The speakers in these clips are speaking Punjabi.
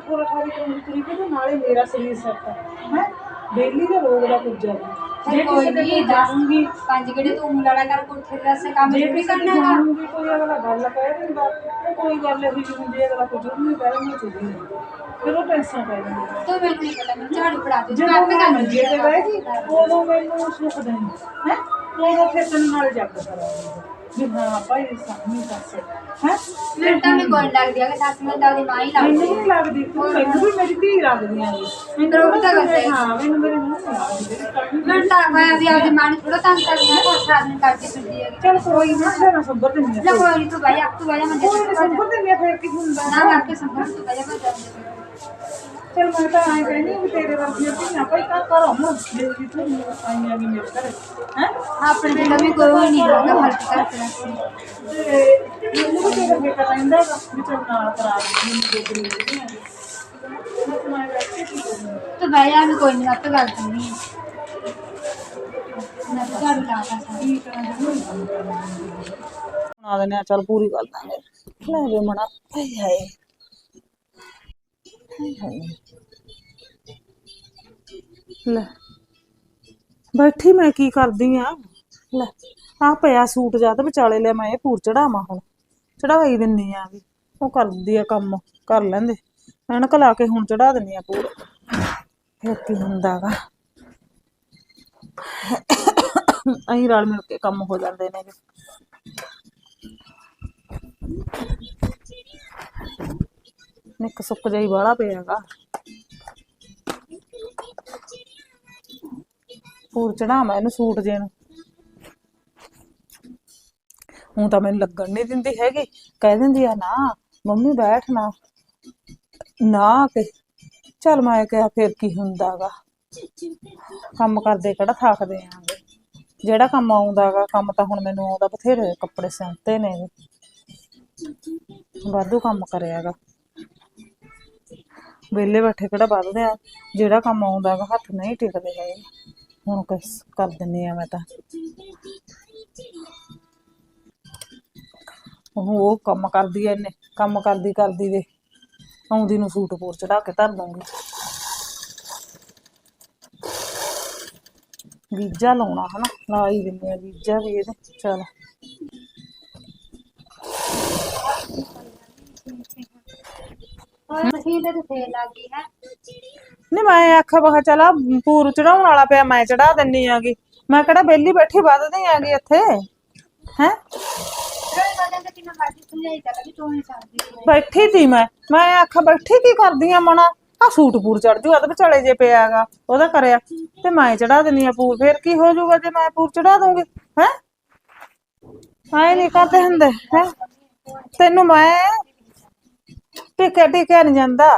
ਥੋੜਾ ਥੋੜੀ ਕਰੂੰਗੀ ਤਰੀਕੇ ਤੇ ਨਾਲੇ ਮੇਰਾ ਸਰੀਰ ਸੈੱਟ ਹੈ ਹੈ ਡੇਲੀ ਦੇ ਰੋਗ ਦਾ ਕੁਝ ਹੈ ਜੇ ਕੋਈ ਕਿਸੇ ਦੇ ਨਹੀਂ ਕੋਲ ਜਾਊਂਗੀ ਪੰਜ ਕਿਹੜੇ ਤੂੰ ਲੜਾ ਕਰ ਕੋਠੇ ਦੇ ਰਸੇ ਕੰਮ ਜੇ ਨਹੀਂ ਕਿਸੇ ਦੇ ਕਰਨਾ ਹੈਗਾ ਜਾਊਂਗੀ ਕੋਈ ਅਗਲਾ ਗੱਲ ਕਹਿ ਦਿੰਦਾ ਉਹ ਕੋਈ ਗੱਲ ਇਹੋ ਜਿਹੀ ਹੁੰਦੀ ਹੈ ਅਗਲਾ ਕੁਝ ਨਹੀਂ ਕਹਿ ਦਿੰਦਾ ਕੁਝ ਨਹੀਂ ਫਿਰ ਉਹ ਟੈਨਸ਼ਨ ਪੈ ਜਾਂਦੀ ਹੈ ਤੂੰ ਮੈਨੂੰ ਨਹੀਂ ਪਤਾ ਮੈਨੂੰ ਝਾੜੂ ਫੜਾ ਦੇ ਜਦੋਂ ਮੈਂ ਮੰਜੇ ਤੇ ਬਹਿ ਗਈ ਉਦੋਂ ਮੈਨੂੰ ਸੁੱਖ ਦੇਣੀ ਹੈ ਉਦੋਂ ਫਿਰ ਤੈਨੂੰ ਨਾਲ ਜੱਗ ਕਰਾਂਗੀ ਵੀ ਹਾਂ ਭਾਈ ਸਾਹਮਣੇ ਪਾਸੇ ਹੈ ਮੈਨੂੰ ਤਾਂ ਵੀ ਕੋਈ ਨੀ ਲੱਗਦੀ ਹੈ ਕਿ ਸੱਸ ਮੈਂ ਤਾਂ ਉਹਦੀ ਮਾਂ ਹੀ ਮੈਨੂੰ ਲੱਗਦੀ ਨਹੀਂ ਲੱਗਦੀ ਤੂੰ ਮੈਨੂੰ ਵੀ ਮੇਰੀ ਧੀ ਲੱਗਦੀਆਂ ਨੇ ਮੈਨੂੰ ਉਹ ਤਾਂ ਗੱਲ ਹੈ। ਹਾਂ ਮੈਨੂੰ ਮੇਰੇ ਮੂੰਹ ਨਹੀਂ ਲੱਗਦੀ ਜਿਹੜੀ ਕਰਨੀ ਮੈਨੂੰ ਤਾਂ ਮੈਂ ਵੀ ਆਪਦੀ ਮਾਂ ਨੂੰ ਥੋੜਾ ਤੰਗ ਕਰਦੀ ਹਾਂ ਹੋਰ ਸਾਰਾ ਦਿਨ ਕਰਦੀ ਫਿਰਦੀ ਹੈਗੀ ਚਲ ਕੋਈ ਨਾ ਫਿਰ ਸੱਬਰ ਦਿੰਦੀ ਲੈ ਆ ਕੋਈ ਨੀ, ਤੂੰ ਬਾਈ ਤੂੰ ਬਾਈ ਮੈਂ ਕੋਈ ਨਾ ਸੱਬਰ ਦਿੰਦੀ ਆ ਫਿਰ ਕੀ ਹੁੰਦਾ ਨਾ ਮੈਂ ਆਪੇ ਸੰਭਾਲ ਤੂੰ ਬਾਈ ਮੈਂ ਜਾਂਦੀ ਚਲ ਮੈਂ ਤਾਂ ਐਂ ਕਹਿੰਦੀ ਵੀ ਤੇਰੇ ਵਰਗੀਆਂ ਧੀਆਂ ਭਾਈ ਘਰ ਘਰ ਹੁਣ ਜੇ ਜਿੱਥੇ ਵੀ ਆਈਆਂ ਵੀ ਮੇਰੇ ਘਰ ਹੈ ਆਪਣੇ ਪਿੰਡ ਵੀ ਕੋਈ ਨਹੀਂ ਹੈਗਾ ਫ਼ਰਕ ਕਰਦਾ ਤੇ ਮੈਨੂੰ ਵੀ ਤੇਰਾ ਬੇਟਾ ਕਹਿੰਦਾ ਹੈਗਾ ਵੀ ਚੱਲ ਨਾਲ ਕਰਾ ਦੇ ਮੈਨੂੰ ਦੇ ਦੇ ਨਹੀਂ ਹੈ ਮੈਂ ਬੈਠੀ ਕੀ ਕਰੂੰ ਤੂੰ ਬਾਈ ਆ ਵੀ ਕੋਈ ਨਹੀਂ ਆਪੇ ਗੱਲ ਕਰਨੀ ਹੈ ਮੈਂ ਤਾਂ ਝਾੜੂ ਲਾ ਤਾ ਸਾਰਾ ਕੀ ਕਰਾਂ ਜੇ ਨਹੀਂ ਬਣਾ ਦਿੰਦੇ ਆ ਚੱਲ ਪੂਰੀ ਕਰ ਦਾਂਗੇ ਲੈ, ਬੈਠੀ ਮੈਂ ਕੀ ਕਰਦੀ ਆ? ਲੈ, ਆ ਪਿਆ ਸੂਟ ਜਾ ਤੇ ਵਿਚਾਲੇ ਲੈ ਮੈਂ ਇਹ ਪੂਰ ਚੜਾਵਾਂ ਹੁਣ, ਚੜਾਈ ਦਿੰਨੀ ਆ ਵੀ, ਉਹ ਕਰਦੀ ਆ ਕੰਮ, ਕਰ ਲੈਂਦੇ, ਐਨਕ ਲਾ ਕੇ ਹੁਣ ਚੜਾ ਦਿੰਨੀ ਆ ਪੂਰ। ਫਿਰ ਕੀ ਹੁੰਦਾਗਾ? ਅਹੀਂ ਰਲ ਮਿਲ ਕੇ ਕੰਮ ਹੋ ਜਾਂਦੇ ਨੇ ਨਿੱਕ ਸੁੱਕ ਜਾਈ ਵਾਲਾ ਪਿਆਗਾ। ਪੂਰ ਚੜਾਵਾਂ ਇਹਨੂੰ ਸੂਟ ਜੇ ਨੂੰ ਹੁਣ ਤਾਂ ਮੈਨੂੰ ਲੱਗਣ ਨਹੀਂ ਦਿੰਦੀ ਹੈਗੀ। ਕਹਿ ਦਿੰਦੀ ਆ, ਨਾ, ਮੰਮੀ ਬੈਠ ਨਾ ਨਾ ਕੇ। ਚੱਲ ਮੈਂ ਕਿਹਾ ਫਿਰ ਕੀ ਹੁੰਦਾਗਾ। ਕੰਮ ਕਰਦੇ ਕਿਹੜਾ ਥੱਕਦੇ ਆਂਗੇ। ਜਿਹੜਾ ਕੰਮ ਆਉਂਦਾਗਾ, ਕੰਮ ਤਾਂ ਹੁਣ ਮੈਨੂੰ ਆਉਂਦਾ ਬਥੇਰੇ ਕੱਪੜੇ ਸਿਉਂਤੇ ਨੇ। ਵਾਧੂ ਕੰਮ ਕਰਿਆਗਾ। ਵਿਹਲੇ ਬੈਠੇ ਕਿਹੜਾ ਵੱਧਦੇ ਆ? ਜਿਹੜਾ ਕੰਮ ਆਉਂਦਾਗਾ ਹੱਥ ਨਹੀਂ ਟਿਕਦੇ ਹੈਗੇ। ਹੁਣ ਕਿਸ ਕਰ ਦਿੰਨੀ ਆ ਮੈਂ ਤਾਂ। ਉਹ ਕੰਮ ਕਰਦੀ ਐ ਇਹਨੇ, ਕੰਮ ਕਰਦੀ ਕਰਦੀ ਦੇ ਆਉਂਦੀ ਨੂੰ ਸੂਟ ਪੂਰ ਚੜਾ ਕੇ ਧਰ ਦੂੰਗੀ ਵੀਜਾ ਲਾਉਣਾ ਹਨਾ, ਲਾ ਹੀ ਦਿੰਦੇ ਆ ਗੀਜਾ ਵੀ ਇਹਦੇ, ਚਲ। ਹੋਰ ਮਸ਼ੀਨ ਤੇ ਫੇਰ ਲੱਗ ਗਈ ਹੈ। ਨਹੀਂ ਮੈਂ ਆਖਿਆ ਬਹਾ ਚਲਾ ਪੂਰ ਚੜਾਉਣ ਵਾਲਾ ਪਿਆ ਮੈਂ ਚੜਾ ਦਿੰਨੀ ਆਗੀ ਮੈਂ ਕਿਹੜਾ ਬੇਲੀ ਬੈਠੀ ਵੱਧਦੀ ਆਗੀ ਇੱਥੇ ਹੈ? ਰੋਈ ਵਜਨ ਤੇ ਕਿੰਨਾ ਮਰਜ਼ੀ ਸਮਝਾਈ ਜਾ ਕਿ ਤੂੰ ਨਹੀਂ ਸਕਦੀ ਬੈਠੀ ਤੀ ਮੈਂ। ਮੈਂ ਆਖਿਆ ਬੈਠੀ ਕੀ ਕਰਦੀ ਆ ਮਣਾ? ਆ ਸੂਟ ਪੂਰ ਚੜ ਜੂ ਅਦ ਵਿਚਾਲੇ ਜੇ ਪਿਆਗਾ ਉਹਦਾ ਕਰਿਆ। ਤੇ ਮੈਂ ਚੜਾ ਦਿੰਨੀ ਆ ਪੂਰ ਫੇਰ ਕੀ ਹੋ ਜਾਊਗਾ ਜੇ ਮੈਂ ਪੂਰ ਚੜਾ ਦੂੰਗੀ ਹੈ? ਆਏ ਨਹੀਂ ਕਰਦੇ ਹੁੰਦੇ ਹੈ? ਤੈਨੂੰ ਮੈਂ ਟਿਕਿਆ ਟਿਕਿਆ ਨਹੀਂ ਜਾਂਦਾ।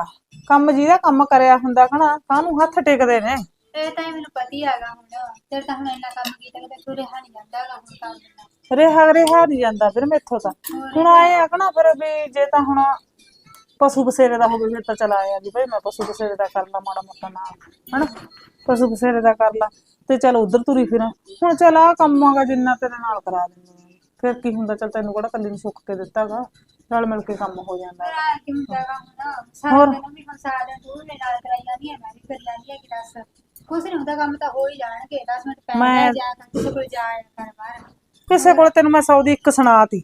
ਕੰਮ ਜਿਹਦਾ ਕੰਮ ਕਰਿਆ ਹੁੰਦਾ ਕਹਣਾ ਕਾਹਨੂੰ ਹੱਥ ਟਿਕਦੇ ਨੇ? ਇਹ ਤਾਂ ਮੈਨੂੰ ਪਤਾ ਹੀ ਹੈਗਾ ਹੁਣ ਤੇਰੇ ਤਾਂ ਹੁਣ ਇੰਨਾ ਕੰਮ ਕੀਤਾ ਕਿ ਤੂੰ ਰਿਹਾ ਨਹੀਂ ਜਾਂਦਾ ਹੈਗਾ ਹੁਣ ਕੰਮ ਦਿੰਦਾ ਰਿਹਾ ਰਿਹਾ ਨਹੀਂ ਜਾਂਦਾ ਫਿਰ ਮੈਥੋਂ ਤਾਂ। ਹੁਣ ਆਏ ਆ ਕਹਣਾ ਫਿਰ ਵੀ ਜੇ ਤਾਂ ਹੁਣ ਪਸ਼ੂ ਬਸੇਰੇ ਦਾ ਹੋਵੇ ਫਿਰ ਤਾਂ ਚਲਾ ਆਇਆ ਵੀ ਭਾਈ ਮੈਂ ਪਸ਼ੂ ਬਸੇਰੇ ਦਾ ਕਰ ਲਾ ਮਾੜਾ ਮੋਟਾ ਨਾਲ ਹਨਾ? ਪਸ਼ੂ ਬਸੇਰੇ ਦਾ ਕਰ ਲਾ ਤੇ ਚਲ ਉਧਰ ਤੁਰੀ ਫਿਰਾਂ। ਹੁਣ ਚਲ ਆ ਕੰਮ ਆਗਾ ਜਿੰਨਾ ਤੇਰੇ ਨਾਲ ਕਰਾ ਦਿੰਦੀ ਫਿਰ ਕੀ ਹੁੰਦਾ ਚਲ ਤੈਨੂੰ ਕਿਹੜਾ ਕੱਲੀ ਨੂੰ ਸੁੱਖ ਕੇ ਦਿੱਤਾਗਾ ਰਲ ਮਿਲ ਕੇ ਕੰਮ ਹੋ ਜਾਂਦਾ। ਪਰ ਆ ਕਿਉਂ ਜਾਗਾ ਹੁਣ ਸਾਰਾ ਦਿਨ ਵੀ ਹੁਣ ਸਾਰਾ ਦਿਨ ਤੂੰ ਮੇਰੇ ਨਾਲ ਕਰਾਈ ਜਾਂਦੀ ਹੈ ਮੈਂ ਵੀ ਕਰੀ ਜਾਂਦੀ ਹੈ ਕਿ ਦੱਸ। ਕੁਛ ਨਹੀਂ ਹੁੰਦਾ ਕੰਮ ਤਾਂ ਹੋ ਹੀ ਜਾਣਗੇ 10 ਮਿੰਟ ਪਹਿਲਾਂ ਮੈਂ- ਜਾ ਕਰ ਕਿਸੇ ਕੋਲ ਜਾ ਕਰ ਬਾਹਰ। ਕਿਸੇ ਕੋਲ ਤੈਨੂੰ ਮੈਂ ਸੌ ਦੀ ਇੱਕ ਸੁਣਾਤੀ।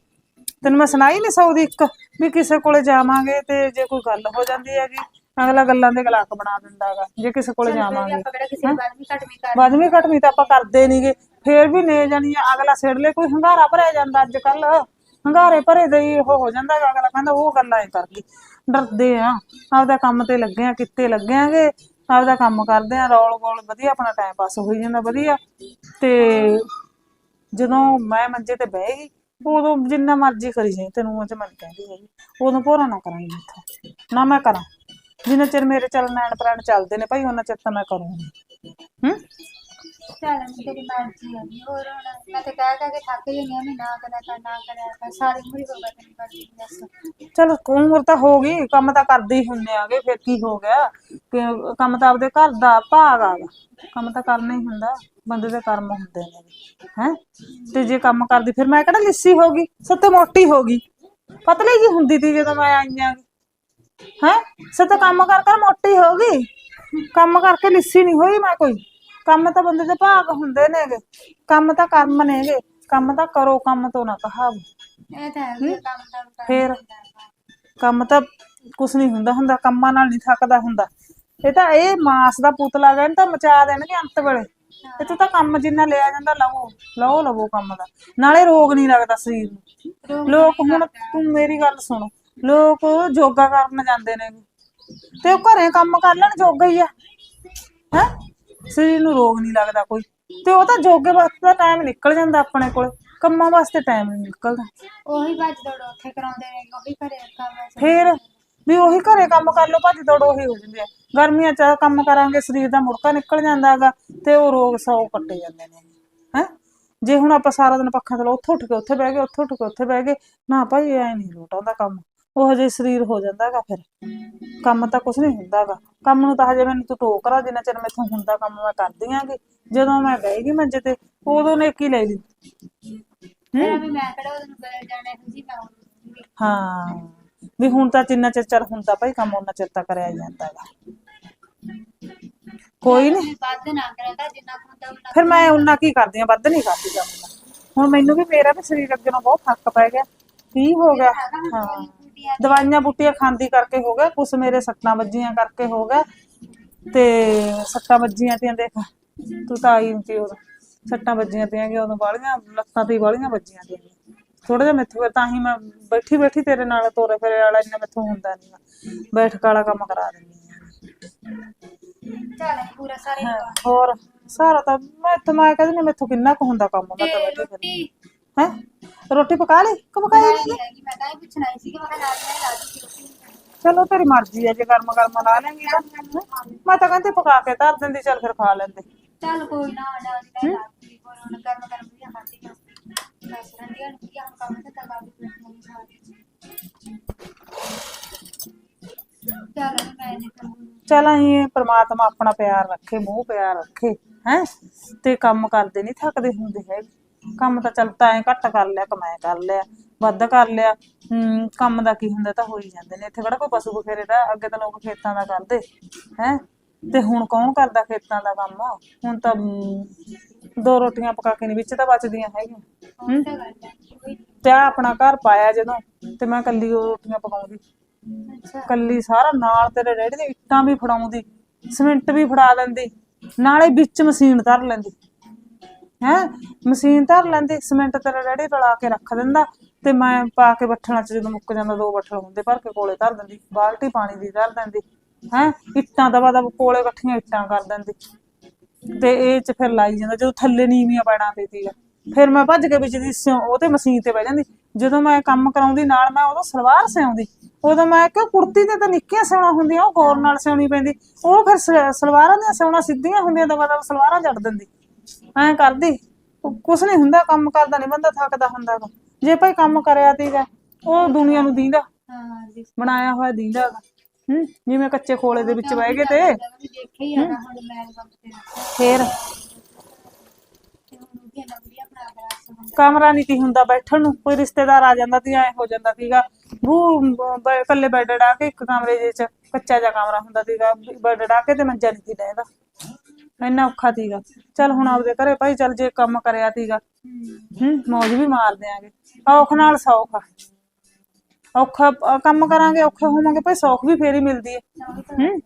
ਤੈਨੂੰ ਮੈਂ ਸੁਣਾਈ ਨਹੀਂ ਸੌ ਦੀ ਇੱਕ ਵੀ ਕਿਸੇ ਕੋਲੇ ਜਾਵਾਂਗੇ ਤੇ ਜੇ ਕੋਈ ਗੱਲ ਹੋ ਜਾਂਦੀ ਹੈਗੀ ਅਗਲਾ ਗੱਲਾਂ ਦੇ ਗਲਾਕ ਬਣਾ ਦਿੰਦਾਗਾ ਜੇ ਕਿਸੇ ਕੋਲੇ ਜਾਵਾਂਗੇ। ਆਪਾਂ ਕਿਹੜਾ ਕਿਸੇ ਵੀ ਕਰ ਘਟਵੀਂ ਤਾਂ ਆਪਾਂ ਕਰਦੇ ਨਹੀਂਗੇ ਫੇਰ ਵੀ ਨੇ ਜਾਣੀ ਆ, ਅਗਲਾ ਸਿਰ ਲੈ ਕੋਈ ਹੰਗਾਰਾ ਭਰਿਆ ਜਾਂਦਾ ਅੱਜ ਕੱਲ ਹੰਗਾਰੇ ਭਰੇ ਦੇ ਹੀ ਉਹ ਹੋ ਜਾਂਦਾ ਗਾ, ਅਗਲਾ ਕਹਿੰਦਾ ਉਹ ਗੱਲਾਂ ਹੀ ਕਰ ਗਈ ਡਰਦੇ ਆ ਆਪਦਾ ਕੰਮ ਤੇ ਲੱਗੇ ਆ ਕਿੱਤੇ ਲੱਗੇ ਆਂਗੇ ਆਪਦਾ ਕੰਮ ਕਰਦੇ ਆ ਰੌਲ ਗੋਲ ਵਧੀਆ ਆਪਣਾ ਟਾਈਮ ਪਾਸ ਹੋਈ ਜਾਂਦਾ ਵਧੀਆ। ਤੇ ਜਦੋਂ ਮੈਂ ਮੰਜੇ ਤੇ ਬਹਿ ਗਈ ਉਦੋਂ ਜਿੰਨਾ ਮਰਜ਼ੀ ਕਰੀ ਜਾਈ ਤੈਨੂੰ ਅੱਜ ਮੈਂ ਨੀ ਕਹਿੰਦੀ ਹੈਗੀ। ਉਦੋਂ ਭੋਰਾ ਨਾ ਕਰਾਂਗੀ ਇੱਥੋਂ ਨਾ ਮੈਂ ਕਰਾਂ। ਜਿੰਨਾ ਚਿਰ ਮੇਰੇ ਚੱਲ ਨੈਣ ਪ੍ਰਾਣ ਚੱਲਦੇ ਨੇ ਭਾਈ ਉਹਨਾਂ ਚਿਰ ਤਾਂ ਮੈਂ ਕਰੂੰਗੀ। ਹੂੰ? ਚੱਲ ਤੇਰੀ ਮਰਜ਼ੀ ਆ ਜੀ ਹੋਰ ਹੁਣ ਮੈਂ ਤੇ ਕਹਿ ਕਹਿ ਕੇ ਥੱਕ ਗਈ ਆ, ਵੀ ਨਾ ਕਰਿਆ ਕਰ, ਨਾ ਕਰਿਆ ਕਰ। ਸਾਰੀ ਉਮਰ ਹੀ ਹੋ ਗਿਆ ਤੈਨੂੰ ਦੱਸ। ਚਲੋ ਉਮਰ ਤਾਂ ਹੋ ਗਈ, ਕੰਮ ਤਾਂ ਕਰਦੇ ਹੀ ਹੁੰਨੇ ਆਗੇ ਫਿਰ ਕੀ ਹੋ ਗਿਆ? ਕਿ ਕੰਮ ਤਾਂ ਆਪਦੇ ਘਰ ਦਾ ਭਾਗ ਆਗਾ ਕੰਮ ਤਾਂ ਕਰਨਾ ਹੀ ਹੁੰਦਾ, ਬੰਦੇ ਦੇ ਕਰਮ ਹੁੰਦੇ ਨੇ ਹੈ? ਤੇ ਜੇ ਕੰਮ ਕਰਦੀ, ਫਿਰ ਮੈਂ ਕਿਹੜਾ ਲਿੱਸੀ ਹੋ ਗਈ, ਸੱਤੇ ਮੋਟੀ ਹੋ ਗਈ। ਪਤਲੀ ਜੀ ਹੁੰਦੀ ਤੀ ਜਦੋਂ ਮੈਂ ਆਈ ਆਂ ਹੈ? ਸੱਤੇ ਕੰਮ ਕਰ ਕਰ ਮੋਟੀ ਹੋ ਗਈ। ਕੰਮ ਕਰਕੇ ਲਿੱਸੀ ਨਹੀਂ ਹੋਈ ਮੈਂ ਕੋਈ। ਕੰਮ ਤਾਂ ਬੰਦੇ ਦੇ ਭਾਗ ਹੁੰਦੇ ਨੇਗੇ। ਕੰਮ ਤਾਂ ਕਰਮ ਨੇਗੇ। ਕੰਮ ਤਾਂ ਕਰੋ ਕੰਮ ਤੋਂ ਨਾ ਕਹਾਵ। ਇਹ ਤਾਂ ਹੈ ਵੀ ਕੰਮ ਤਾਂ ਫੇਰ ਕੰਮ ਤਾਂ ਕੁਛ ਨਹੀਂ ਹੁੰਦਾ ਹੁੰਦਾ ਕੰਮਾਂ ਨਾਲ ਨਹੀਂ ਥੱਕਦਾ ਹੁੰਦਾ। ਇਹ ਤਾਂ ਇਹ ਮਾਸ ਦਾ ਪੁਤਲਾ ਗਏ ਤਾਂ ਮਚਾ ਦੇਣਗੇ ਅੰਤ ਵੇਲੇ। ਇਹ ਤੋਂ ਤਾਂ ਕੰਮ ਜਿੰਨਾ ਲਿਆ ਜਾਂਦਾ ਲਵੋ ਲਓ ਲਵੋ ਕੰਮ ਦਾ। ਨਾਲੇ ਰੋਗ ਨਹੀਂ ਲੱਗਦਾ ਸਰੀਰ ਨੂੰ। ਲੋਕ ਹੁਣ ਤੂੰ ਮੇਰੀ ਗੱਲ ਸੁਣ। ਲੋਕ ਯੋਗਾ ਕਰਨ ਜਾਂਦੇ ਨੇ ਤੇ ਉਹ ਘਰੇ ਕੰਮ ਕਰ ਲੈਣ ਜੋਗਾ ਹੀ ਆ। ਹੈ? ਸਰੀਰ ਨੂੰ ਰੋਗ ਨਹੀਂ ਲੱਗਦਾ ਕੋਈ। ਤੇ ਉਹ ਤਾਂ ਜੋਗੇ ਵਾਸਤੇ ਦਾ ਟਾਈਮ ਨਿਕਲ ਜਾਂਦਾ ਆਪਣੇ ਕੋਲ। ਕੰਮਾਂ ਵਾਸਤੇ ਟਾਈਮ ਨਹੀਂ ਨਿਕਲਦਾ। ਉਹੀ ਭੱਜ ਦੌੜ ਉੱਥੇ ਕਰਾਉਂਦੇ ਨੇ ਉਹੀ ਘਰੇ ਕੰਮ ਫੇਰ ਵੀ ਉਹੀ ਘਰੇ ਕੰਮ ਕਰ ਲੋ ਭੱਜ ਦੌੜ ਉਹੀ ਹੋ ਜਾਂਦੀ ਹੈ। ਗਰਮੀਆਂ ਚ ਕੰਮ ਕਰਾਂਗੇ ਸਰੀਰ ਦਾ ਮੁੜਕਾ ਨਿਕਲ ਜਾਂਦਾ ਹੈਗਾ ਤੇ ਉਹ ਰੋਗ ਸੌ ਕੱਟੇ ਜਾਂਦੇ ਨੇ। ਹੈ? ਜੇ ਹੁਣ ਆਪਾਂ ਸਾਰਾ ਦਿਨ ਪੱਖਾਂ ਥੱਲੇ ਉੱਥੋਂ ਉੱਠ ਕੇ ਉੱਥੇ ਬਹਿ ਗਏ ਉੱਥੋਂ ਉੱਠ ਕੇ ਉੱਥੇ ਬਹਿ ਗਏ ਨਾ ਭਾਈ ਐ ਨਹੀਂ ਲੋਟ ਆਉਂਦਾ ਕੰਮ। ਉਹ ਹਜੇ ਸਰੀਰ ਹੋ ਜਾਂਦਾ ਹੈਗਾ ਫਿਰ। ਕੰਮ ਤਾਂ ਕੁਛ ਨਹੀਂ ਹੁੰਦਾ ਹੈਗਾ ਕੰਮ ਨੂੰ ਤਾਂ ਹਜੇ ਮੈਨੂੰ ਤੂੰ ਟੋਕ ਕਰਾ ਜਿੰਨਾ ਚਿਰ ਮੈਥੋਂ ਹੁੰਦਾ ਕੰਮ ਮੈਂ ਕਰਦੀ ਆਂਗੀ। ਜਦੋਂ ਮੈਂ ਬਹਿ ਮੰਜੇ ਤੇ ਉਦੋਂ ਨੇ ਕੀ ਲੈ ਲਈ? ਫਿਰ ਵੀ ਮੈਂ ਕਿਹੜਾ ਉਹਨੂੰ ਬਦਲ ਜਾਣਾ ਹੈ ਜੀ ਮੈਂ ਉਹਨੂੰ ਹਾਂ। ਵੀ ਹੁਣ ਤਾਂ ਜਿੰਨਾ ਚਿਰ ਚੱਲ ਹੁੰਦਾ ਭਾਈ ਕੰਮ ਉਹਨਾਂ ਚਿਰ ਤਾਂ ਕਰਿਆ ਹੀ ਜਾਂਦਾ ਹੈਗਾ ਕੋਈ ਨਹੀਂ ਵੱਧ ਨਾ ਕਰਿਆ ਕਰ ਜਿੰਨਾ ਕੁ ਹੁੰਦਾ ਉਹਨਾਂ ਫਿਰ ਮੈਂ ਉਹਨਾਂ ਕੀ ਕਰਦੀ ਆ ਵੱਧ ਨਹੀਂ ਕਰਦੀ ਦਾ ਹੁਣ ਮੈਨੂੰ ਵੀ ਮੇਰਾ ਵੀ ਸਰੀਰ ਅੱਗੇ ਨਾਲੋਂ ਬਹੁਤ ਫ਼ਰਕ ਪੈ ਗਿਆ। ਕੀ ਹੋ ਗਿਆ? ਹਾਂ। ਦਵਾਈਆਂ ਬੂਟੀਆਂ ਖਾਂਦੀ ਕਰਕੇ ਹੋ ਗਿਆ ਕੁਛ ਮੇਰੇ ਸੱਟਾਂ ਵੱਜੀਆਂ ਕਰਕੇ ਹੋ ਗਿਆ ਤੇ ਸੱਟਾਂ ਵੱਜੀਆਂ ਤੀਆਂ ਦੇਖ ਤੂੰ ਤਾਂ ਆਈ ਸੀ ਉਦੋਂ ਸੱਟਾਂ ਵੱਜੀਆਂ ਤੀਆਂ ਕਿ ਉਦੋਂ ਵਾਲੀਆਂ ਲੱਤਾਂ ਤੇ ਵਾਲੀਆਂ ਵੱਜੀਆਂ ਤੀਆਂ ਥੋੜਾ ਜਿਹਾ ਮੈਥੋਂ ਤਾਂ ਹੀ ਮੈਂ ਬੈਠੀ ਬੈਠੀ ਤੇਰੇ ਨਾਲ ਤੋਰੇ ਫੇਰੇ ਵਾਲਾ ਇੰਨਾ ਮੈਥੋਂ ਹੁੰਦਾ ਨਹੀਂ ਬੈਠ ਵਾਲਾ ਕੰਮ ਕਰਾ ਦਿੰਦੀ ਚੱਲ ਪੂਰਾ ਸਾਰੇ ਹਾਂ, ਹੋਰ ਸਾਰਾ ਤਾਂ ਮੈਂ ਇੱਥੇ ਮੈਂ ਕਹਿੰਦੀ ਨਹੀਂ ਮੈਥੋਂ ਕਿੰਨਾ ਕੁ ਹੁੰਦਾ ਕੰਮ ਮੈਂ ਤਾਂ ਬੈਠੀ ਰੋਟੀ? ਹੈ? ਰੋਟੀ ਪਕਾ ਲਈ ਕਿ ਪਕਾਈ ਨਹੀਂ ਹੈਗੀ ਮੈਂ ਤਾਂ ਇਹ ਪੁੱਛਣਾ ਹੀ ਸੀ ਕਿ ਮੈਂ ਕਿਹਾ ਨਾਲ ਮੈਂ ਲਾ ਦੂੰਗੀ ਰੋਟੀ। ਚਲੋ ਤੇਰੀ ਮਰਜ਼ੀ ਹੈ ਜੇ ਗਰਮ ਗਰਮ ਲਾ ਲੈਂਗੀ ਤਾਂ। ਮੈਂ ਤਾਂ ਕਹਿੰਦੀ ਪਕਾ ਕੇ ਧਰ ਦਿੰਦੀ ਚੱਲ ਫਿਰ ਖਾ ਲੈਂਦੇ। ਚੱਲ ਕੋਈ ਨਾ ਨਾਲ ਦੀ ਮੈਂ ਲਾ ਦੂੰਗੀ ਹੋਰ ਹੁਣ ਗਰਮ ਗਰਮ ਵੀ ਖਾਦੀ ਨਾ ਬਸ ਰੰਦੀਆਂ ਨੂੰ ਕੀ ਹਮ ਕੰਮ ਤੇ ਕਰ ਦੂੰਗੀ ਨਹੀਂ ਸਾਰੀ ਚੱਲ ਮੈਂ ਨਹੀਂ ਕਰੂੰਗੀ ਚਲ ਅਸੀਂ ਪ੍ਰਮਾਤਮਾ ਆਪਣਾ ਪਿਆਰ ਰੱਖੇ ਮੋਹ ਪਿਆਰ ਰੱਖੇ ਹੈ? ਤੇ ਕੰਮ ਕਰਦੇ ਨਹੀਂ ਥੱਕਦੇ ਹੁੰਦੇ ਹੈਗੇ। ਕੰਮ ਤਾਂ ਚੱਲ ਤਾਂ ਐ ਘੱਟ ਕਰ ਲਿਆ ਕਮਾਇਆ ਕਰ ਲਿਆ ਵੱਧ ਕਰ ਲਿਆ ਹੂੰ ਕੰਮ ਦਾ ਕੀ ਹੁੰਦਾ ਤਾਂ ਹੋ ਹੀ ਜਾਂਦੇ ਨੇ। ਇੱਥੇ ਕਿਹੜਾ ਕੋਈ ਪਸ਼ੂ ਬਖੇਰੇ ਦਾ ਅੱਗੇ ਤਾਂ ਲੋਕ ਖੇਤਾਂ ਦਾ ਕਰਦੇ ਹੈ? ਤੇ ਹੁਣ ਕੌਣ ਕਰਦਾ ਖੇਤਾਂ ਦਾ ਕੰਮ? ਹੁਣ ਤਾਂ ਹਮ, ਦੋ ਰੋਟੀਆਂ ਪਕਾ ਕੇ ਨਹੀਂ ਵਿੱਚ ਤਾਂ ਬਚਦੀਆਂ ਹੈਗੀਆਂ। ਤਾਂ ਆਹ ਆਪਣਾ ਘਰ ਪਾਇਆ ਜਦੋਂ ਤੇ ਮੈਂ ਕੱਲੀ ਉਹ ਰੋਟੀਆਂ ਪਕਾਉਂਦੀ। ਅੱਛਾ। ਕੱਲੀ ਸਾਰਾ ਨਾਲ ਤੇਰੇ ਡੈਡੀ ਦੇ ਇੱਟਾਂ ਵੀ ਫੜਾਉਂਦੀ ਸਿਮੈਂਟ ਵੀ ਫੜਾ ਲੈਂਦੀ ਨਾਲੇ ਵਿੱਚ ਮਸ਼ੀਨ ਧਰ ਲੈਂਦੀ। ਹੈ? ਮਸ਼ੀਨ ਧਰ ਲੈਂਦੀ, ਸਿਮੈਂਟ ਤੇਰਾ ਡੈਡੀ ਰਲਾ ਕੇ ਰੱਖ ਦਿੰਦਾ ਤੇ ਮੈਂ ਪਾ ਕੇ ਬੱਠਲਾਂ ਚ ਜਦੋਂ ਮੁੱਕ ਜਾਂਦਾ ਦੋ ਬੱਠਲ ਹੁੰਦੇ ਭਰ ਕੇ ਕੋਲੇ ਧਰ ਦਿੰਦੀ, ਬਾਲਟੀ ਪਾਣੀ ਦੀ ਧਰ ਦਿੰਦੀ, ਹੈ? ਇੱਟਾਂ ਦਵਾ ਦਵਾ ਕੋਲੇ ਇਕੱਠੀਆਂ ਇੱਟਾਂ ਕਰ ਦਿੰਦੀ ਤੇ ਇਹ ਚ ਫਿਰ ਲਾਈ ਜਾਂਦਾ, ਜਦੋਂ ਥੱਲੇ ਨੀਵੀਆਂ ਪੈਣਾ ਤੇ ਸੀਗਾ ਫਿਰ ਮੈਂ ਭੱਜ ਕੇ ਵਿੱਚ ਦੀ ਸਿਉਂ, ਉਹ ਤੇ ਮਸ਼ੀਨ ਤੇ ਬਹਿ ਜਾਂਦੀ, ਜਦੋਂ ਮੈਂ ਕੰਮ ਕਰਾਉਂਦੀ ਨਾਲ ਮੈਂ ਉਦੋਂ ਸਲਵਾਰ ਸਿਉਂਦੀ, ਉਦੋਂ ਮੈਂ ਕਿ ਕੁੜਤੀ ਤੇ ਤਾਂ ਨਿੱਕੀਆਂ ਸਿਉਣਾ ਹੁੰਦੀਆਂ, ਉਹ ਗੌਰ ਨਾਲ ਸਿਉਣੀ ਪੈਂਦੀ, ਉਹ ਫਿਰ ਸਲਵਾਰਾਂ ਦੀਆਂ ਸਿਉਣਾ ਸਿੱਧੀਆਂ ਹੁੰਦੀਆਂ, ਦਵਾ ਦਵਾ ਸਲਵਾਰਾਂ ਜੜ ਦਿੰਦੀ। ਐ ਕਰਦੀ ਕੁਛ ਨਹੀਂ ਹੁੰਦਾ, ਕੰਮ ਕਰਦਾ ਨਹੀਂ ਬੰਦਾ, ਥੱਕਦਾ ਹੁੰਦਾ ਗਾ। ਜੇ ਭਾਈ ਕੰਮ ਕਰਿਆ ਤੀਗਾ ਉਹ ਦੁਨੀਆ ਨੂੰ ਦੀਂਦਾ ਹਾਂ ਜੀ ਬਣਾਇਆ ਹੋਇਆ ਦੀਂਦਾ ਗਾ। ਹੂੰ, ਜਿਵੇਂ ਕੱਚੇ ਖੋਲੇ ਦੇ ਵਿੱਚ ਬਹਿ ਗਏ ਤੇ। ਦੇਖੇ ਹੀ। ਆਗਾ ਹੁਣ ਮੈਂ ਕੰਮ ਤੇ ਫੇਰ? ਤੇ ਹੁਣ ਉਹ ਵੀ ਨਾ ਬਣਾ ਕਮਰਾ ਨਹੀਂ ਤੀ ਹੁੰਦਾ ਬੈਠਣ ਨੂੰ, ਕੋਈ ਰਿਸ਼ਤੇਦਾਰ ਆ ਜਾਂਦਾ ਤੀ, ਐ ਹੋ ਜਾਂਦਾ ਸੀਗਾ ਉਹ ਇਕੱਲੇ ਬੈੱਡ ਡਾ ਕੇ ਇੱਕ ਕਮਰੇ ਦੇ ਚ ਕੱਚਾ ਜਿਹਾ ਕਮਰਾ ਹੁੰਦਾ ਸੀਗਾ ਬੈੱਡ ਡਾ ਕੇ ਤੇ ਮੰਜਾ ਨਹੀਂ ਸੀ ਡੈਦਾ ਇੰਨਾ ਔਖਾ ਸੀਗਾ ਚੱਲ ਹੁਣ ਆਪਦੇ ਘਰੇ ਭਾਈ ਚੱਲ ਜੇ ਕੰਮ ਕਰਿਆ ਸੀਗਾ ਹੂੰ ਮੌਜ ਵੀ ਮਾਰ ਦਿਆਂਗੇ। ਔਖ ਨਾਲ ਸੌਖ। ਔਖਾ ਅ, ਕੰਮ ਕਰਾਂਗੇ ਔਖੇ ਹੋਵਾਂਗੇ ਭਾਈ ਸੌਖ ਵੀ ਫੇਰ ਹੀ ਮਿਲਦੀ ਹੈ ਹੂੰ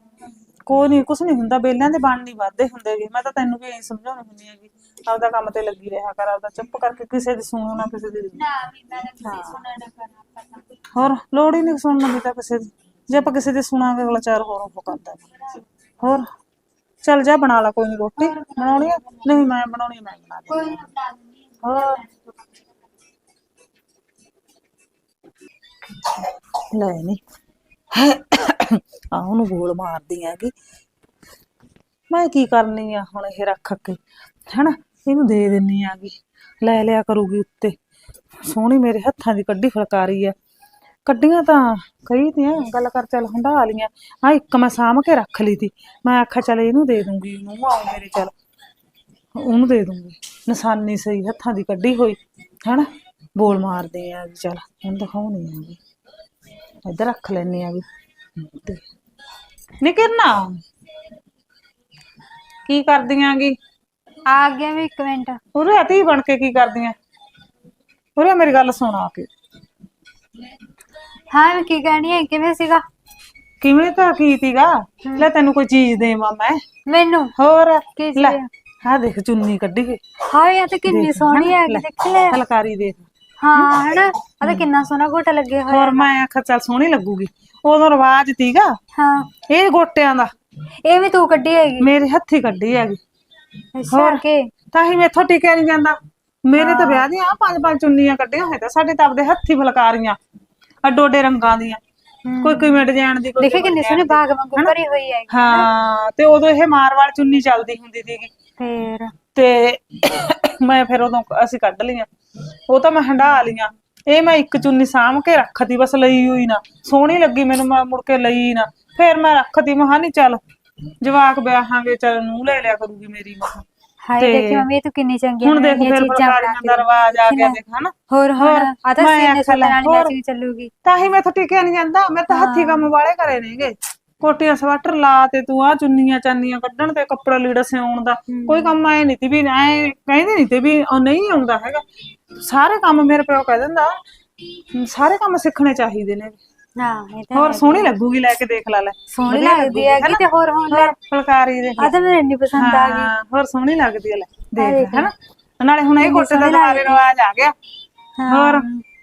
ਕੋਈ ਨਹੀਂ ਕੁਛ ਨਹੀਂ ਹੁੰਦਾ ਬੇਲਿਆਂ ਦੇ ਬਣ ਨਹੀਂ ਵਾਧੇ ਹੁੰਦੇਗੇ ਮੈਂ ਤਾਂ ਤੈਨੂੰ ਵੀ ਇਹੀ ਸਮਝਾਉਣੀ ਹੁੰਦੀ ਹੈਗੀ ਆਪਦਾ ਕੰਮ ਤੇ ਲੱਗੀ ਰਿਹਾ ਕਰ ਆਪਦਾ ਚੁੱਪ ਕਰਕੇ ਕਿਸੇ ਦੀ ਸੁਣੋ ਨਾ ਕਿਸੇ ਦੀ। ਨਾ ਵੀ ਮੈਂ ਤਾਂ ਕਿਸੇ ਸੁਣਨਾ ਨਾ ਕਰਨਾ ਪਤਾ ਹੋਰ ਲੋੜ ਹੀ ਨਹੀਂ ਸੁਣਨ ਦੀ ਤਾਂ ਕਿਸੇ ਦੀ। ਜੇ ਆਪਾਂ ਕਿਸੇ ਦੀ ਸੁਣਾਂਗੇ ਅਗਲਾ ਚਾਰ ਹੋਰ ਉਹ ਕਰਦਾ। ਹੋਰ ਚੱਲ ਜਾ ਬਣਾ ਲਾ ਕੋਈ ਨਹੀਂ ਰੋਟੀ। ਬਣਾਉਣੀ ਹੈ ਨਹੀਂ ਮੈਂ ਬਣਾਉਣੀ ਹੈ, ਮੈਂ ਬਣਾ ਦੇ ਕੋਈ ਨਾ ਬਣਾ ਦੂੰਗੀ ਹੋਰ। ਲੈ ਨਹੀਂ ਆ ਉਹਨੂੰ ਗੋਲ ਮਾਰਦੀ ਹੈਗੀ ਮੈਂ ਕੀ ਕਰਨੀ ਆ ਹੁਣ ਇਹ ਰੱਖ ਕੇ ਹਨਾ? ਇਹਨੂੰ ਦੇ ਦਿੰਨੀ ਆਗੀ ਲੈ ਲਿਆ ਕਰੂਗੀ ਉੱਤੇ। ਸੋਹਣੀ ਮੇਰੇ ਹੱਥਾਂ ਦੀ ਕੱਢੀ ਫੁਲਕਾਰੀ ਆ। ਕੱਢੀਆਂ ਤਾਂ ਕਈ ਤੀਆਂ ਗੱਲ ਕਰ ਚੱਲ ਹੰਡਾ ਲੀਆਂ ਆ ਇੱਕ ਮੈਂ ਸਾਂਭ ਕੇ ਰੱਖ ਲਈ ਤੀ ਮੈਂ ਆਖਿਆ ਚੱਲ ਇਹਨੂੰ ਦੇ ਦੂੰਗੀ ਨੂੰ ਆਉ ਮੇਰੇ ਚੱਲ। ਉਹਨੂੰ ਦੇ ਦੂੰਗੀ। ਨਿਸ਼ਾਨੀ ਸਹੀ ਹੱਥਾਂ ਦੀ ਕੱਢੀ ਹੋਈ ਹਨਾ? ਬੋਲ ਮਾਰਦੇ ਆ ਵੀ ਚੱਲ ਹੁਣ ਦਿਖਾਉਣੀ ਆ ਵੀ। ਇੱਧਰ ਰੱਖ ਲੈਨੇ ਆ ਵੀ। ਤੇ ਨੀ ਕਿਰਨਾ? ਕੀ ਕਰਦੀਆਂ ਗੀ? ਆ ਗਿਆ ਵੀ ਇੱਕ ਮਿੰਟ। ਉਰੇ ਧੀ ਬਣ ਕੇ ਕੀ ਕਰਦੀਆਂ? ਉਰੇ ਮੇਰੀ ਗੱਲ ਸੁਣ ਆ ਕੇ। ਹਾਂ ਮੈਂ ਕੀ ਕਹਿਣੀ ਹੈ ਕਿਵੇਂ ਸੀਗਾ? ਕਿਵੇਂ ਤਾਂ ਕੀ ਤੀਗਾ ਲੈ ਤੈਨੂੰ ਕੋਈ ਚੀਜ਼ ਦੇਵਾਂ ਮੈਂ। ਮੈਨੂੰ? ਹੋਰ ਕੀ ਲੈ। ਚੀਜ਼? ਆ ਦੇਖ ਚੁੰਨੀ ਕੱਢੀ ਹੋਈ ਹਾਏ ਇਹ ਤਾਂ ਕਿੰਨੀ ਸੋਹਣੀ ਹੈ ਲੈ, ਦੇਖ ਲੈ। ਫਲਕਾਰੀ ਦੇਖ। ਹਾਂ ਹਨਾ? ਆ ਤਾਂ ਕਿੰਨਾ ਸੋਹਣਾ ਗੋਟਾ ਲੱਗੇ ਹੋਇਆ। ਹੋਰ ਮੈਂ ਆਖਿਆ ਚੱਲ ਸੋਹਣੀ ਲੱਗੂਗੀ। ਉਦੋਂ ਰਿਵਾਜ ਤੀਗਾ ਹਾਂ। ਇਹ ਗੋਟਿਆਂ ਦਾ। ਇਹ ਵੀ ਤੂੰ ਕੱਢੀ ਹੈਗੀ? ਮੇਰੇ ਹੱਥੀ ਕੱਢੀ ਹੈਗੀ। ਅੱਛਾ ਕੇ? ਤਾਂ ਹੀ ਮੈਥੋਂ ਟਿਕਿਆ ਨਹੀਂ ਜਾਂਦਾ। ਮੇਰੇ ਤਾਂ ਵਿਆਹ ਦੀਆਂ ਪੰਜ ਪੰਜ ਚੁੰਨੀਆਂ ਕੱਢੀਆਂ ਹੋਏ ਤਾਂ ਸਾਡੇ ਤਾਂ ਆਪਦੇ ਹੱਥੀ ਫਲਕਾਰੀਆਂ। ਅੱਡੋ ਅੱਡੇ ਰੰਗਾਂ ਦੀਆਂ। ਕੋਈ ਕਿਵੇਂ ਡਿਜ਼ਾਈਨ ਦੀ ਕੋਈ ਦੇਖੇ ਕਿੰਨੀ ਸੋਹਣੀ ਬਾਗ ਵਾਂਗੂ ਭਰੀ ਹੋਈ ਹੈ ਹਾਂ ਤੇ ਉਦੋਂ ਇਹ ਮਾਰਵਾੜ ਚੁੰਨੀ ਚੱਲਦੀ ਹੁੰਦੀ ਸੀਗੀ। ਫੇਰ? ਤੇ ਮੈਂ ਫਿਰ ਉਦੋਂ ਅਸੀਂ ਕੱਢ ਲਈਆਂ। ਉਹ ਤਾਂ ਮੈਂ ਹੰਡਾ ਲੀਆਂ ਇਹ ਮੈਂ ਇੱਕ ਚੁੰਨੀ ਸਾਂਭ ਕੇ ਰੱਖਤੀ ਬਸ ਲਈ ਹੋਈ ਨਾ। ਸੋਹਣੀ ਲੱਗੀ ਮੈਨੂੰ ਮੈਂ ਮੁੜ ਕੇ ਲਈ ਨਾ। ਫਿਰ ਮੈਂ ਰੱਖਤੀ ਮਹਾ ਨਹੀਂ ਚੱਲ ਜਵਾਕ ਵਿਆਹਾਂਗੇ ਚੱਲ ਨੂੰ ਲੈ ਲਿਆ ਕਰੂਗੀ ਮੇਰੀ ਮਾਂ ਹਾਏ ਦੇਖੀ ਮੰਮੀ ਇਹ ਤਾਂ ਕਿੰਨੀ ਚੰਗੀ ਹੁਣ ਦੇਖ ਫਿਰ ਫਲਕਾਰੀਆਂ ਦਾ ਰਿਵਾਜ ਆ ਗਿਆ ਦੇਖ ਹਨਾ? ਹੋਰ ਹੋਰ ਆ ਤਾਂ ਸੀਨੇ ਆਖਿਆ ਸੂਟਾਂ ਲੈ, ਨਾਲ ਹੋਰ। ਮੈਚਿੰਗ ਚੱਲੂਗੀ। ਤਾਂ ਹੀ ਮੈਥੋਂ ਟਿਕਿਆ ਨਹੀਂ ਜਾਂਦਾ ਮੈਂ ਤਾਂ ਹੱਥੀ ਕੰਮ ਵਾਲੇ ਕਰੇ ਨੇਗੇ ਕੋਟੀਆਂ ਸਵੈਟਰ ਲਾ ਤੇ ਤੂੰ ਆ ਚੁੰਨੀਆਂ ਚਾਨੀਆਂ ਕੱਢਣ ਤੇ ਕੱਪੜਾ ਲੀੜਾ ਸਿਉਣ ਦਾ। ਕੋਈ ਕੰਮ ਐ ਨਹੀਂ ਤੀ ਵੀ ਐ ਕਹਿੰਦੇ ਨਹੀਂ ਤੇ ਵੀ ਉਹ ਨਹੀਂ ਆਉਂਦਾ ਹੈਗਾ। ਸਾਰੇ ਕੰਮ ਮੇਰੇ ਪਿਓ ਕਹਿ ਦਿੰਦਾ। ਸਾਰੇ ਕੰਮ ਸਿੱਖਣੇ ਚਾਹੀਦੇ ਨੇ। ਹਾਂ ਇਹ ਤਾਂ ਹੋਰ ਸੋਹਣੀ ਲੱਗੂਗੀ ਲੈ ਕੇ ਦੇਖ ਲਾ ਲੈ। ਸੋਹਣੀ ਵਧੀਆ ਲੱਗਦੀ ਹੈ ਹਨਾ? ਤੇ ਹੋਰ ਹੁਣ ਲੈ। ਫੁਲਕਾਰੀ ਦੇਖ ਆ ਤਾਂ ਮੈਨੂੰ ਇੰਨੀ ਪਸੰਦ ਆ ਗਈ। ਹਾਂ ਹੋਰ ਸੋਹਣੀ ਲੱਗਦੀ ਹੈ ਲੈ। ਦੇਖ ਹੈਨਾ? ਨਾਲੇ ਹੁਣ ਇਹ ਕੋਟੇ ਦਾ ਦੁਬਾਰੇ ਰਿਵਾਜ ਆ ਗਿਆ। ਹੋਰ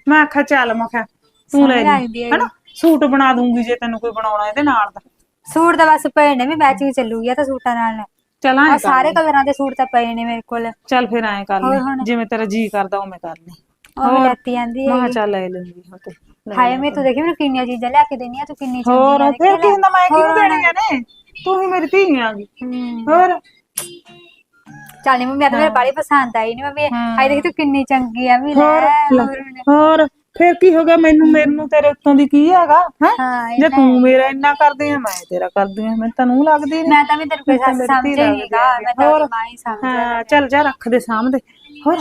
ਮੈਂ ਆਖਿਆ ਚੱਲ ਮੈਂ ਕਿਹਾ ਤੂੰ ਲੈ ਲੱਗਦੀ ਲਈ ਹੈ ਹੈਨਾ? ਸੂਟ ਬਣਾ ਦੂੰਗੀ ਜੇ ਤੈਨੂੰ ਕੋਈ ਬਣਾਉਣਾ ਇਹਦੇ ਨਾਲ ਦਾ ਸੂਟ ਤਾਂ ਬਸ ਪਏ ਨੇ ਵੀ ਮੈਚਿੰਗ ਚੱਲੂਗੀ ਆ ਤਾਂ ਸੂਟਾਂ ਨਾਲ। ਚੱਲ ਆ ਐਂ ਕਰ। ਸਾਰੇ ਕਲਰਾਂ ਦੇ ਸੂਟ ਤਾਂ ਪਏ ਨੇ ਮੇਰੇ ਕੋਲ। ਚੱਲ ਫਿਰ ਐਂ ਕਰ ਲੈ? ਜਿਵੇਂ ਤੇਰਾ ਜੀ ਕਰਦਾ ਉਵੇਂ ਕਰ ਲੈ। ਉਹ ਵੀ ਲੈਤੀ ਜਾਂਦੀ ਮੈਂ ਹੈ ਕਿਹਾ ਚੱਲ ਲੈ ਲੈਂਦੀ ਹਾਂ ਤੇ। ਹਾਏ ਮੈਂ ਤੂੰ ਦੇਖੀ ਮੈਨੂੰ ਕਿੰਨੀਆਂ ਚੀਜ਼ਾਂ ਲਿਆ ਕੇ ਦੇਣੀਆਂ ਤੂੰ ਕਿੰਨੀ ਹੋਰ ਚੰਗੀ ਫਿਰ ਕੀ ਹੁੰਦਾ ਮੈਂ ਕਿਹਨੂੰ ਦੇਣੀਆਂ ਨੇ? ਤੂੰ ਹੀ ਮੇਰੀ ਧੀ ਆ। ਗਈ ਹੋਰ। ਚੱਲ ਨੀ ਮੰਮੀ ਆ ਤਾਂ ਮੇਰੇ ਬਾਲੀ ਪਸੰਦ ਆਈ ਨੀ ਮੰਮੀ। ਹਾਏ ਦੇਖ ਤੂੰ ਕਿੰਨੀ ਚੰਗੀ ਆ ਵੀ ਲੈ ਹੋਰ। ਹੋਰ। ਹੋਰ ਫਿਰ ਕੀ ਹੋ ਗਿਆ? ਮੈਨੂੰ ਮੈਨੂੰ ਤੇਰੇ ਉੱਤੋਂ ਦੀ ਕੀ ਹੈਗਾ? ਹੈ? ਜੇ ਤੂੰ ਮੇਰਾ ਇੰਨਾ ਕਰਦੀ ਆ ਮੈਂ ਤੇਰਾ ਕਰਦੀ ਆ। ਮੈਂ ਤੈਨੂੰ ਲੱਗਦੀ ਨਹੀਂ ਮੈਂ ਤਾਂ ਵੀ ਤੇਰੇ ਸੱਸ ਸਮਝੇ ਨਹੀਂਗਾ ਮੈਂ ਤਾਂ ਹੋਰ? ਮਾਂ ਹੀ ਸਮਝ ਹਾਂ ਚੱਲ ਜਾ ਰੱਖ ਦੇ ਸਾਹਮਣੇ। ਹੋਰ?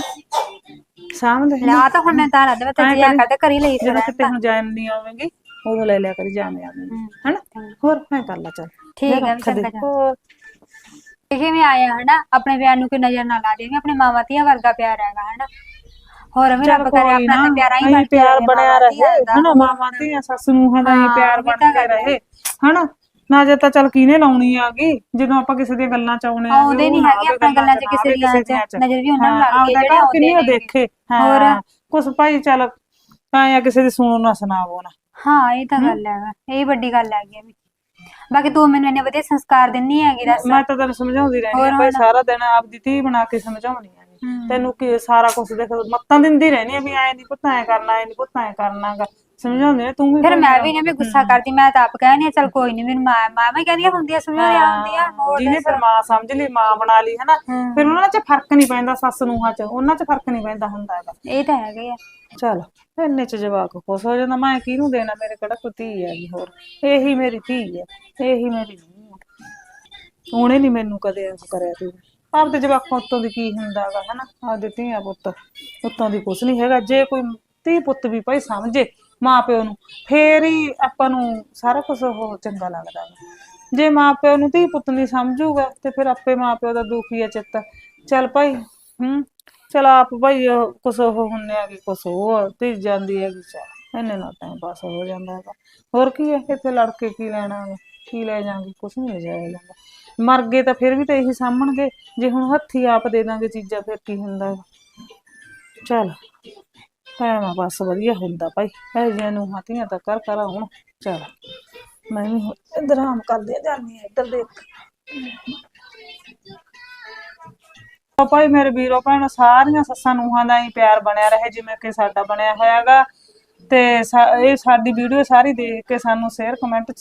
ਸਾਹਮਣੇ ਲੈ ਆ ਤਾਂ ਹੁਣ ਮੈਂ ਤਾਂ ਰੱਦ ਮੈਂ ਤਾਂ ਜੀ ਆ ਕਰਦਾ ਕਰੀ ਲਈ ਜਦੋਂ ਕਿਤੇ ਹੁਣ ਜਾਣ ਨਹੀਂ ਆਵੇਂਗੀ ਉਦੋਂ ਲੈ ਲਿਆ ਕਰੀ ਜਾਵੇਂ ਆਵੇਂਗੀ ਹੈਨਾ? ਹੋਰ ਮੈਂ ਕਰ ਲਾ ਚੱਲ। ਠੀਕ ਹੈ ਵੀ ਰੱਖ ਦੇ। ਚੰਗਾ ਜਾ ਹੋਰ ਇਹ ਵੀ ਆਇਆ ਹਨਾ? ਆਪਣੇ ਪਿਆਰ ਨੂੰ ਕੋਈ ਨਜ਼ਰ ਨਾ ਲਾ ਦੇਵੀਂ ਆਪਣੇ ਮਾਵਾਂ ਧੀਆਂ ਵਰਗਾ ਪਿਆਰ ਹੈਗਾ ਹਨਾ? ਹੋਰ ਵੀ ਰੱਬ ਕਰੇ ਆਪਣਾ ਤਾਂ ਪਿਆਰਾ ਹੀ ਪਿਆਰ ਬਣਿਆ ਰਹੇ ਹਨਾ? ਮਾਵਾਂ ਧੀਆਂ ਸੱਸ ਨੂੰਹਾਂ ਦਾ ਹੀ ਪਿਆਰ ਬਣ ਕੇ ਰਹੇ ਹਨਾ? ਨਾ ਜੇ ਤਾਂ ਚੱਲ ਕਿਹਨੇ ਲਾਉਣੀ ਆਗੀ ਜਦੋਂ ਆਪਾਂ ਕਿਸੇ ਦੀਆਂ ਗੱਲਾਂ ਚ ਆਉਣੇ ਆ ਆਉਂਦੇ ਨੀ ਹੈਗੇ ਆਪਣੀਆਂ ਗੱਲਾਂ ਚ ਕਿਸੇ ਦੀਆਂ ਚ। ਨਜ਼ਰ ਵੀ ਉਹਨਾਂ ਨੂੰ ਲੱਗਦੀ ਹੈ ਜਿਹੜੇ ਆਉਂਦੇ ਕਿੰਨੀ ਨੇ ਦੇਖੇ? ਹੋਰ? ਕੁਛ ਭਾਈ ਚੱਲ ਆਇਆ ਕਿਸੇ ਦੀ ਸੁਣੋ ਨਾ ਸੁਣਾਵੋ ਨਾ। ਹਾਂ ਇਹ ਤਾਂ ਗੱਲ ਹੈਗਾ ਇਹ ਵੱਡੀ ਗੱਲ ਹੈਗੀ ਆ ਵੀ। ਬਾਕੀ ਤੂੰ ਮੈਨੂੰ ਇੰਨੇ ਵਧੀਆ ਸੰਸਕਾਰ ਦਿੰਨੀ ਹੈਗੀ ਦੱਸ। ਮੈਂ ਤਾਂ ਤੈਨੂੰ ਸਮਝਾਉਂਦੀ ਰਹਿੰਦੀ ਆ ਭਾਈ ਸਾਰਾ ਦਿਨ ਆਪਦੀ ਧੀ ਬਣਾ ਕੇ ਸਮਝਾਉਣੀ ਆ ਹਮ। ਤੈਨੂੰ ਕੀ ਸਾਰਾ ਕੁਝ ਦੇਖ ਮੱਤਾਂ ਦਿੰਦੀ ਰਹਿਣੀ ਆ ਵੀ ਐ ਨਹੀਂ ਪੁੱਤ ਐ ਕਰਨਾ ਐ ਨਹੀਂ ਪੁੱਤ ਐ ਕਰਨਾਗਾ ਸਮਝਾਉਂਦੇ ਨੇ ਤੂੰ ਵੀ ਫਿਰ ਮੈਂ ਵੀ ਨਾ ਵੀ ਗੁੱਸਾ ਕਰਦੀ ਮੈਂ ਤਾਂ ਆਪ ਕਹਿਣੀ ਆ, ਚੱਲ ਕੋਈ ਨਹੀਂ ਮੈਨੂੰ ਮਾਂ ਮਾਂ ਵੀ ਕਹਿੰਦੀਆਂ ਹੁੰਦੀਆਂ ਸਮਝਾਉਂਦੀਆਂ ਹੁੰਦੀਆਂ ਹੋਰ ਜਿਹਨੇ ਫਿਰ ਮਾਂ ਸਮਝ ਲਈ ਮਾਂ ਬਣਾ ਲਈ ਹਨਾ। ਫਿਰ ਉਹਨਾਂ 'ਚ ਫ਼ਰਕ ਨਹੀਂ ਪੈਂਦਾ ਸੱਸ ਨੂੰਹਾਂ 'ਚ ਉਹਨਾਂ 'ਚ ਫ਼ਰਕ ਨਹੀਂ ਪੈਂਦਾ ਹੁੰਦਾ ਹੈਗਾ। ਇਹ ਤਾਂ ਹੈਗਾ ਆ। ਚਲ ਇੰਨੇ 'ਚ ਜਵਾਕ ਖੁਸ਼ ਹੋ ਜਾਂਦਾ ਮੈਂ ਕਿਹਨੂੰ ਦੇਣਾ ਮੇਰੇ ਕਿਹੜਾ ਕੋਈ ਧੀ ਹੈਗੀ ਹੋਰ। ਇਹੀ ਮੇਰੀ ਧੀ ਹੈ ਇਹੀ ਮੇਰੀ ਆ। ਉਹਨੇ ਨਹੀਂ ਮੈਨੂੰ ਕਦੇ ਉਹ ਕਰਿਆ ਤੂੰ ਆਪਦੇ ਜਵਾਕਾਂ ਉੱਤੋਂ ਦੀ ਕੀ ਹੁੰਦਾਗਾ ਹਨਾ? ਆਪਦੇ ਧੀਆਂ ਪੁੱਤ ਉੱਤੋਂ ਦੀ ਕੁਛ ਨਹੀਂ ਹੈਗਾ। ਜੇ ਕੋਈ ਧੀ ਪੁੱਤ ਵੀ ਭਾਈ ਸਮਝੇ ਮਾਂ ਪਿਓ ਨੂੰ, ਫੇਰ ਹੀ ਆਪਾਂ ਨੂੰ ਸਾਰਾ ਕੁਝ ਉਹ ਚੰਗਾ ਲੱਗਦਾ ਗਾ। ਜੇ ਮਾਂ ਪਿਓ ਨੂੰ ਧੀ ਪੁੱਤ ਨਹੀਂ ਸਮਝੂਗਾ, ਤੇ ਫਿਰ ਆਪੇ ਮਾਂ ਪਿਓ ਦਾ ਦੁਖੀ ਆ ਚਿੱਤ। ਚੱਲ ਭਾਈ, ਹੂੰ, ਚਲ ਆਪ ਭਾਈ ਕੁਛ ਉਹ ਹੁੰਨੇ ਆ ਕਿ ਕੁਛ ਉਹ ਧੀ ਜਾਂਦੀ ਹੈਗੀ ਚਲ ਇਹਨੇ ਨਾਲ ਟਾਈਮ ਪਾਸ ਹੋ ਜਾਂਦਾ ਹੈਗਾ। ਹੋਰ ਕੀ ਹੈ ਇੱਥੇ ਲੜ ਕੇ ਕੀ ਲੈਣਾ ਕੀ ਲੈ ਜਾਾਂਗੇ ਕੁਛ ਨਹੀਂ ਲੈ ਜਾਇਆ ਜਾਂਦਾ। ਮਰ ਗਏ ਤਾਂ ਫਿਰ ਵੀ ਤਾਂ ਇਹੀ ਸਾਹਮਣਗੇ ਜੇ ਹੁਣ ਹੱਥੀ ਆਪ ਦੇ ਦਾਂਗੇ ਚੀਜ਼ਾਂ, ਫਿਰ ਕੀ ਹੁੰਦਾ ਗਾ? ਚੱਲ। ਟਾਈਮ ਬਸ ਵਧੀਆ ਹੁੰਦਾ ਭਾਈ। ਇਹ ਜਿਹੀਆਂ ਨੂੰ ਹਾਤੀਆਂ ਤਾਂ ਕਰ ਕਰਾ ਹੁਣ ਚੱਲ, ਮੈਂ ਵੀ ਇੱਧਰ ਆਰਾਮ ਕਰਦੀ ਜਾਂਦੀ ਆ ਇੱਧਰ ਦੇਖ। ਉਹ ਭਾਈ ਮੇਰੇ ਵੀਰੋ ਭੈਣੋ, ਸਾਰੀਆਂ ਸੱਸਾਂ ਨੂੰਹਾਂ ਦਾ ਹੀ ਪਿਆਰ ਬਣਿਆ ਰਹੇ, ਜਿਵੇਂ ਕਿ ਸਾਡਾ ਬਣਿਆ ਹੋਇਆਗਾ। ਤੇ ਸਾ- ਇਹ ਸਾਡੀ ਵੀਡੀਓ ਸਾਰੀ ਦੇਖ ਕੇ ਸਾਨੂੰ ਸ਼ੇਅਰ ਕਮੈਂਟ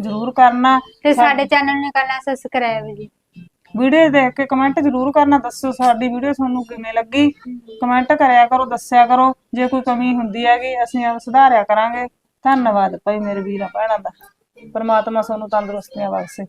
ਜ਼ਰੂਰ ਕਰਨਾ। ਤੇ ਸਾਡੇ ਚੈਨਲ ਨੂੰ ਕਰਨਾ ਸਬਸਕ੍ਰਾਈਬ ਜੀ। ਵੀਡੀਓ ਦੇਖ ਕੇ ਕਮੈਂਟ ਜ਼ਰੂਰ ਕਰਨਾ ਦੱਸੋ ਸਾਡੀ ਵੀਡੀਓ ਤੁਹਾਨੂੰ ਕਿਵੇਂ ਲੱਗੀ। ਕਮੈਂਟ ਕਰਿਆ ਕਰੋ, ਦੱਸਿਆ ਕਰੋ, ਜੇ ਕੋਈ ਕਮੀ ਹੁੰਦੀ ਹੈਗੀ, ਅਸੀਂ ਉਹ ਸੁਧਾਰਿਆ ਕਰਾਂਗੇ। ਧੰਨਵਾਦ ਭਾਈ ਮੇਰੇ ਵੀਰਾਂ ਭੈਣਾਂ ਦਾ। ਪਰਮਾਤਮਾ ਤੁਹਾਨੂੰ ਤੰਦਰੁਸਤੀਆਂ ਬਖਸ਼ੇ।